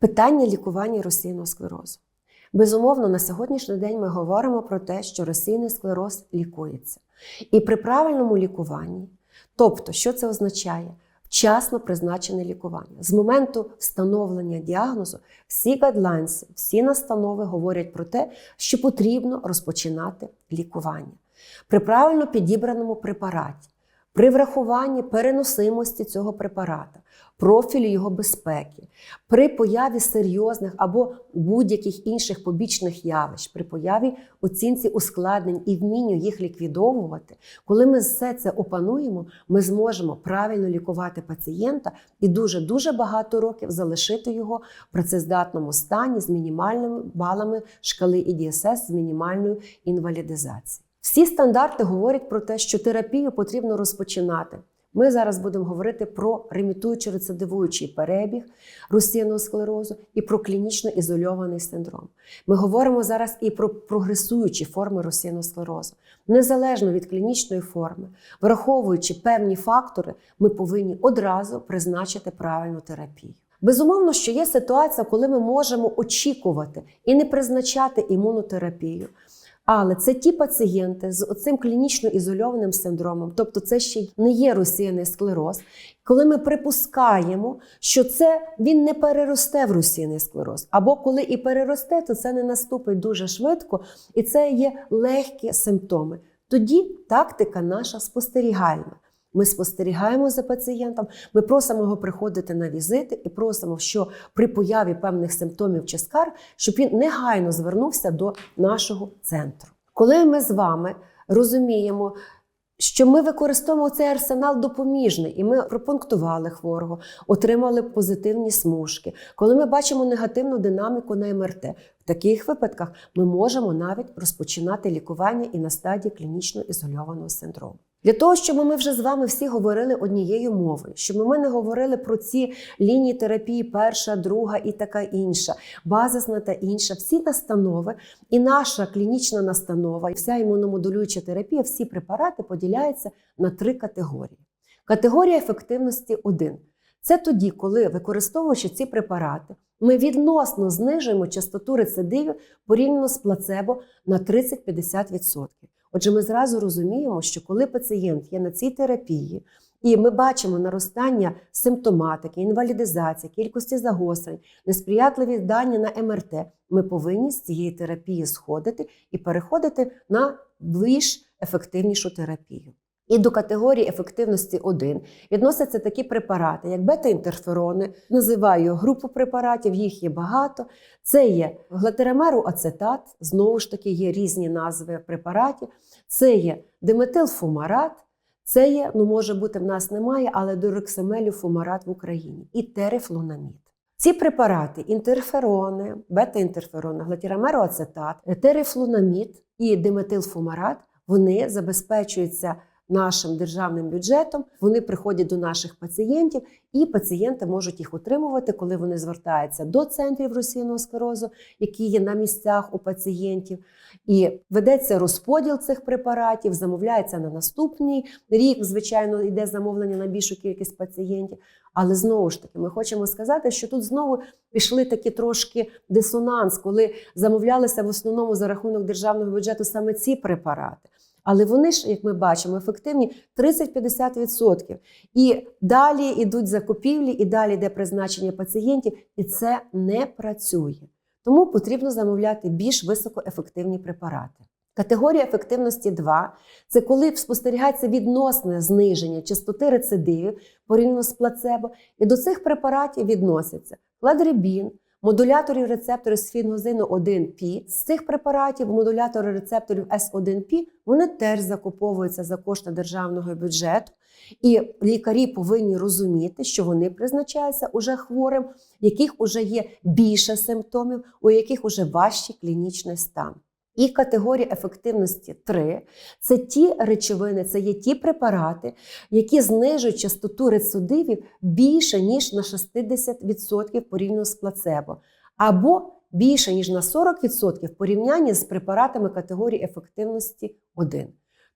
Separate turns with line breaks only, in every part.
Питання лікування розсійного склерозу. Безумовно, на сьогоднішній день ми говоримо про те, що розсійний склероз лікується. І при правильному лікуванні, тобто, що це означає? Вчасно призначене лікування. З моменту встановлення діагнозу всі гайдлайнси, всі настанови говорять про те, що потрібно розпочинати лікування. При правильно підібраному препараті, при врахуванні переносимості цього препарата, профілю його безпеки, при появі серйозних або будь-яких інших побічних явищ, при появі оцінці ускладнень і вмінню їх ліквідовувати, коли ми все це опануємо, ми зможемо правильно лікувати пацієнта і дуже дуже багато років залишити його в працездатному стані з мінімальними балами шкали ІДСС, з мінімальною інвалідизацією. Всі стандарти говорять про те, що терапію потрібно розпочинати. Ми зараз будемо говорити про ремітуючий рецидивуючий перебіг русинного склерозу і про клінічно ізольований синдром. Ми говоримо зараз і про прогресуючі форми русинного склерозу. Незалежно від клінічної форми, враховуючи певні фактори, ми повинні одразу призначити правильну терапію. Безумовно, що є ситуація, коли ми можемо очікувати і не призначати імунотерапію. Але це ті пацієнти з цим клінічно ізольованим синдромом, тобто це ще не є русіяний склероз, коли ми припускаємо, що це він не переросте в русійний склероз, або коли і переросте, то це не наступить дуже швидко, і це є легкі симптоми. Тоді тактика наша спостерігальна. Ми спостерігаємо за пацієнтом, ми просимо його приходити на візити і просимо, що при появі певних симптомів чи скарг, щоб він негайно звернувся до нашого центру. Коли ми з вами розуміємо, що ми використовуємо цей арсенал допоміжний, і ми пропунктували хворого, отримали позитивні смужки. Коли ми бачимо негативну динаміку на МРТ, в таких випадках ми можемо навіть розпочинати лікування і на стадії клінічно ізольованого синдрому. Для того, щоб ми вже з вами всі говорили однією мовою, щоб ми не говорили про ці лінії терапії, перша, друга і така інша, базисна та інша, всі настанови, і наша клінічна настанова, і вся імуномодулююча терапія, всі препарати поділяються на три категорії. Категорія ефективності 1. Це тоді, коли, використовуючи ці препарати, ми відносно знижуємо частоту рецидивів порівняно з плацебо на 30-50%. Отже, ми зразу розуміємо, що коли пацієнт є на цій терапії, і ми бачимо наростання симптоматики, інвалідизації, кількості загострень, несприятливі дані на МРТ, ми повинні з цієї терапії сходити і переходити на більш ефективнішу терапію. І до категорії ефективності 1 відносяться такі препарати, як бета-інтерферони, називаю групу препаратів, їх є багато. Це є глатерамеру ацетат, знову ж таки, є різні назви препаратів. Це є диметилфумарат, це є, ну може бути, в нас немає, але дорексамелю фумарат в Україні і терефлунамід. Ці препарати інтерферони, бета-інтерферони, глатірамероацетат, терефлунамід і диметилфумарат, вони забезпечуються нашим державним бюджетом. Вони приходять до наших пацієнтів, і пацієнти можуть їх отримувати, коли вони звертаються до центрів російного склерозу, які є на місцях у пацієнтів. І ведеться розподіл цих препаратів, замовляється на наступний рік. Звичайно, йде замовлення на більшу кількість пацієнтів. Але знову ж таки, ми хочемо сказати, що тут знову пішли такі трошки дисонанс, коли замовлялися в основному за рахунок державного бюджету саме ці препарати. Але вони ж, як ми бачимо, ефективні 30-50%. І далі йдуть закупівлі, і далі йде призначення пацієнтів, і це не працює. Тому потрібно замовляти більш високоефективні препарати. Категорія ефективності 2 це коли спостерігається відносне зниження частоти рецидивів порівняно з плацебо, і до цих препаратів відносяться кладрибін, модуляторів рецепторів сфінгозину 1P. З цих препаратів модулятори рецепторів С1P вони теж закуповуються за кошти державного бюджету. І лікарі повинні розуміти, що вони призначаються уже хворим, яких вже є більше симптомів, у яких вже важчий клінічний стан. І категорія ефективності 3 це ті речовини, це є ті препарати, які знижують частоту рецидивів більше, ніж на 60% порівняно з плацебо, або більше, ніж на 40% в порівнянні з препаратами категорії ефективності 1.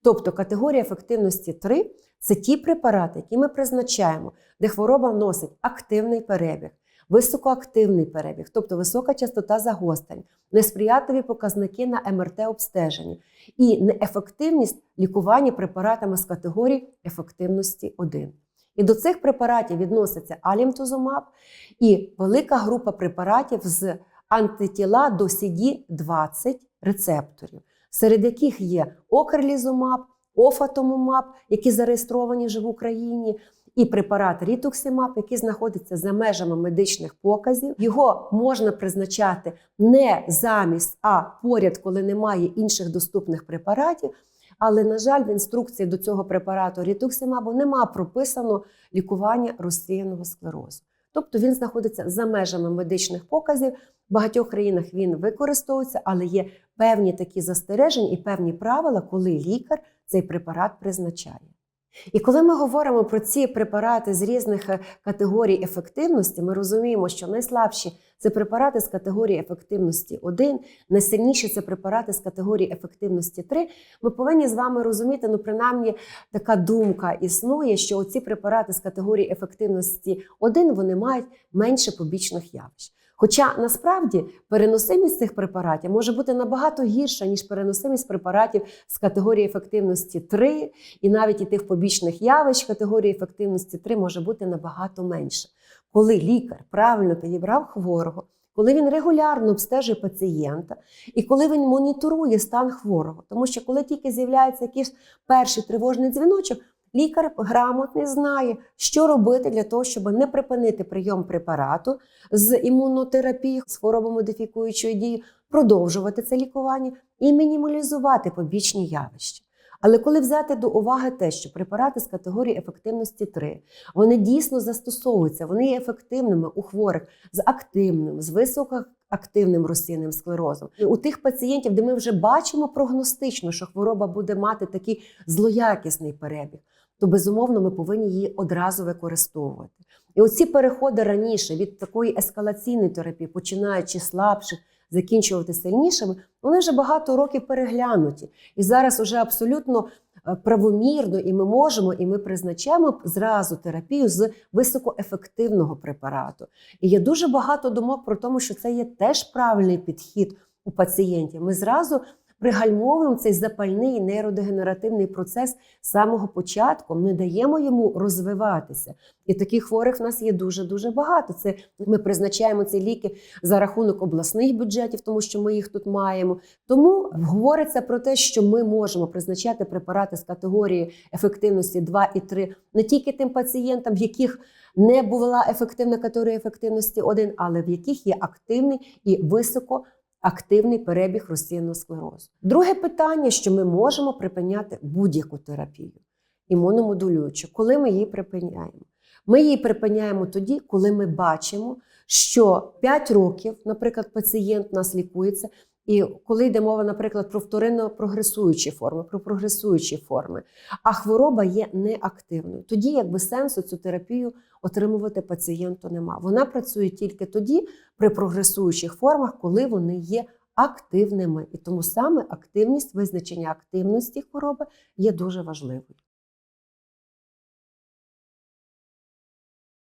Тобто категорія ефективності 3 це ті препарати, які ми призначаємо, де хвороба носить активний перебіг. Високоактивний перебіг, тобто висока частота загострень, несприятливі показники на МРТ-обстеженні і неефективність лікування препаратами з категорії ефективності 1. І до цих препаратів відноситься алімтузумаб і велика група препаратів з антитіла до CD20 рецепторів, серед яких є окерлізумаб, офатомумаб, які зареєстровані вже в Україні, і препарат рітуксимаб, який знаходиться за межами медичних показів. Його можна призначати не замість, а поряд, коли немає інших доступних препаратів. Але, на жаль, в інструкції до цього препарату рітуксимабу нема прописано лікування розсіяного склерозу. Тобто він знаходиться за межами медичних показів. В багатьох країнах він використовується, але є певні такі застереження і певні правила, коли лікар цей препарат призначає. І коли ми говоримо про ці препарати з різних е, категорій ефективності, ми розуміємо, що найслабші це препарати з категорії ефективності 1, найсильніші це препарати з категорії ефективності 3. Ми повинні з вами розуміти, ну принаймні така думка існує, що оці препарати з категорії ефективності 1 вони мають менше побічних явищ. Хоча насправді переносимість цих препаратів може бути набагато гірша, ніж переносимість препаратів з категорії ефективності 3, і навіть і тих побічних явищ категорії ефективності 3 може бути набагато менше. Коли лікар правильно підібрав хворого, коли він регулярно обстежує пацієнта, і коли він моніторує стан хворого, тому що коли тільки з'являється якийсь перший тривожний дзвіночок, лікар грамотний знає, що робити для того, щоб не припинити прийом препарату з імунотерапії з хворобомодифікуючою дією, продовжувати це лікування і мінімалізувати побічні явища. Але коли взяти до уваги те, що препарати з категорії ефективності 3, вони дійсно застосовуються, вони є ефективними у хворих з активним, з високоактивним розсійним склерозом. І у тих пацієнтів, де ми вже бачимо прогностично, що хвороба буде мати такий злоякісний перебіг, то безумовно ми повинні її одразу використовувати. І оці переходи раніше від такої ескалаційної терапії, починаючи слабших, закінчувати сильнішими, вони вже багато років переглянуті. І зараз вже абсолютно е, правомірно, і ми можемо, і ми призначаємо зразу терапію з високоефективного препарату. І є дуже багато думок про тому, що це є теж правильний підхід у пацієнтів. Ми зразу пригальмовуємо цей запальний нейродегенеративний процес з самого початку, не даємо йому розвиватися. І таких хворих в нас є дуже дуже багато. Це ми призначаємо ці ліки за рахунок обласних бюджетів, тому що ми їх тут маємо. Тому говориться про те, що ми можемо призначати препарати з категорії ефективності 2 і 3 не тільки тим пацієнтам, в яких не була ефективна категорія ефективності 1, але в яких є активний і високо активний перебіг розсіяного склерозу. Друге питання, що ми можемо припиняти будь-яку терапію імуномодулюючу, коли ми її припиняємо. Ми її припиняємо тоді, коли ми бачимо, що 5 років, наприклад, пацієнт нас лікується, і коли йде мова, наприклад, про вторинно прогресуючі форми, про прогресуючі форми, а хвороба є неактивною, тоді якби сенсу цю терапію отримувати пацієнту нема. Вона працює тільки тоді при прогресуючих формах, коли вони є активними. І тому саме активність, визначення активності хвороби є дуже важливою.